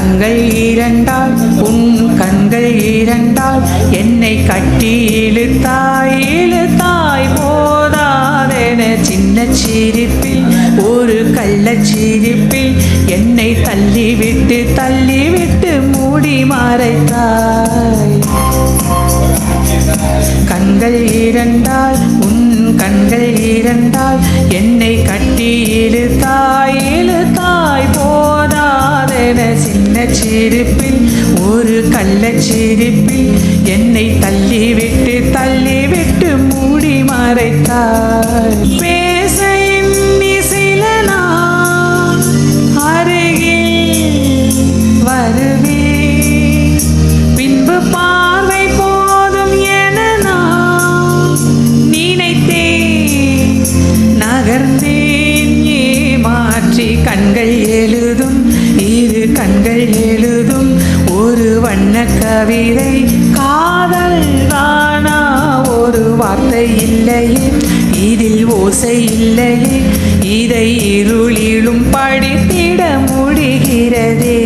கண்கள் இரண்டால் உன் கண்கள் இரண்டால் என்னை கட்டி இழுத்தாய் இழுத்தாய் போதாதென சின்ன சிரிப்பில் ஒரு கள்ள சிரிப்பில் என்னை தள்ளிவிட்டு தள்ளிவிட்டு மூடி மறைத்தாய். கண்கள் இரண்டால் உன் கண்கள் இரண்டால் என்னை கட்டி இழுத்தாய் சிரிப்பில் ஒரு கள்ளச்சிரிப்பில் என்னை தள்ளிவிட்டு தள்ளிவிட்டு மூடி மறைத்தாய். கண்கள் எழுதும் இரு கண்கள் எழுதும். ஒரு வண்ண கவிதை காதல் தானா? ஒரு வார்த்தை இல்லையே இதில் ஓசை இல்லையே. இதை இருளிலும் படித்திட முடிகிறதே.